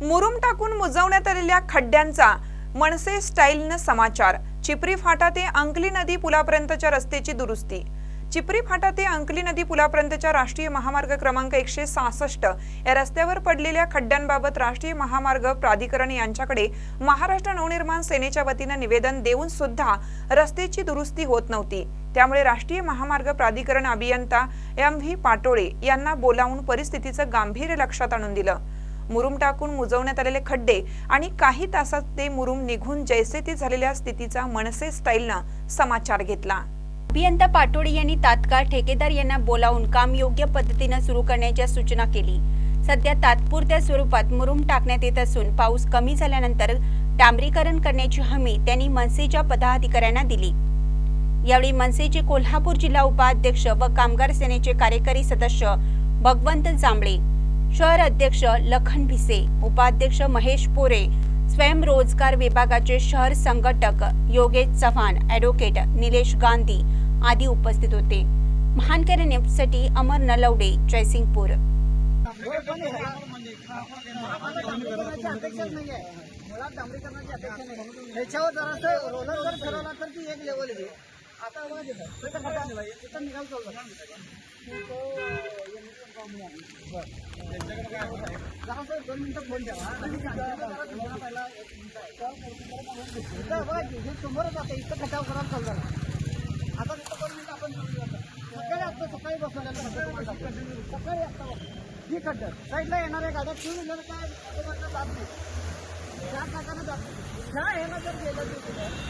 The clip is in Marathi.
मुरुम टाकून मुजवण्यात आलेल्या खड्ड्यांचा मनसे स्टाईलनं समाचार. चिपरी फाटा ते अंकली नदी पुलापर्यंतच्या रस्त्याची दुरुस्ती. चिपरी फाटा ते अंकली नदी पुलापर्यंतच्या राष्ट्रीय महामार्ग क्रमांक एकशे सहासष्ट. या रस्त्यावर पडलेल्या खड्ड्यांबाबत राष्ट्रीय महामार्ग प्राधिकरण यांच्याकडे महाराष्ट्र नवनिर्माण सेनेच्या वतीनं निवेदन देऊन सुद्धा रस्त्याची दुरुस्ती होत नव्हती. त्यामुळे राष्ट्रीय महामार्ग प्राधिकरण अभियंता एम व्ही पाटोळे यांना बोलावून परिस्थितीचं गांभीर्य लक्षात आणून दिलं. मुरुम टाकून मुजवण्यात आलेले खड्डे आणि काही तासात ते मुरुम निघून जैसे ती झालेल्या स्थितीचा मनसे स्टाईलनं समाचार घेतला. अभियंता पाटोळे यांनी तात्काळ ठेकेदार यांना बोलावून काम योग्य पद्धतीनं सुरू करण्याच्या सूचना केली. सध्या तात्पुरत्या स्वरूपात मुरुम टाकण्यात येत असून पाऊस कमी झाल्यानंतर डांबरीकरण करण्याची हमी त्यांनी मनसेच्या पदाधिकाऱ्यांना दिली. यावेळी मनसेचे कोल्हापूर जिल्हा उपाध्यक्ष व कामगार सेनेचे कार्यकारी सदस्य भगवंत जांभळे शहर अध्यक्ष लखन भिसे उपाध्यक्ष महेश पोरे स्वयंरोजगार विभागाचे शहर संघटक योगेश चव्हाण ॲडव्होकेट निलेश गांधी आदी उपस्थित होते. महानकर नेपसाठी अमर नलवडे जयसिंगपूर. मुळात डांबरीकरणाची रोलर जर फिरवला तर ती एक लेवल आता आवाज तिथं निघाल चालू समोरच आता इथं खड्डा करायला चालू झाला आता तिथं दोन मिनिटं आपण सकाळी आता सकाळी बसवलेलं सकाळी आता ही खड्डा साईडला येणाऱ्या गाड्या टू व्हीलर काय जात नाही त्या टाकानं जात नाही ह्या येणार जर गेलं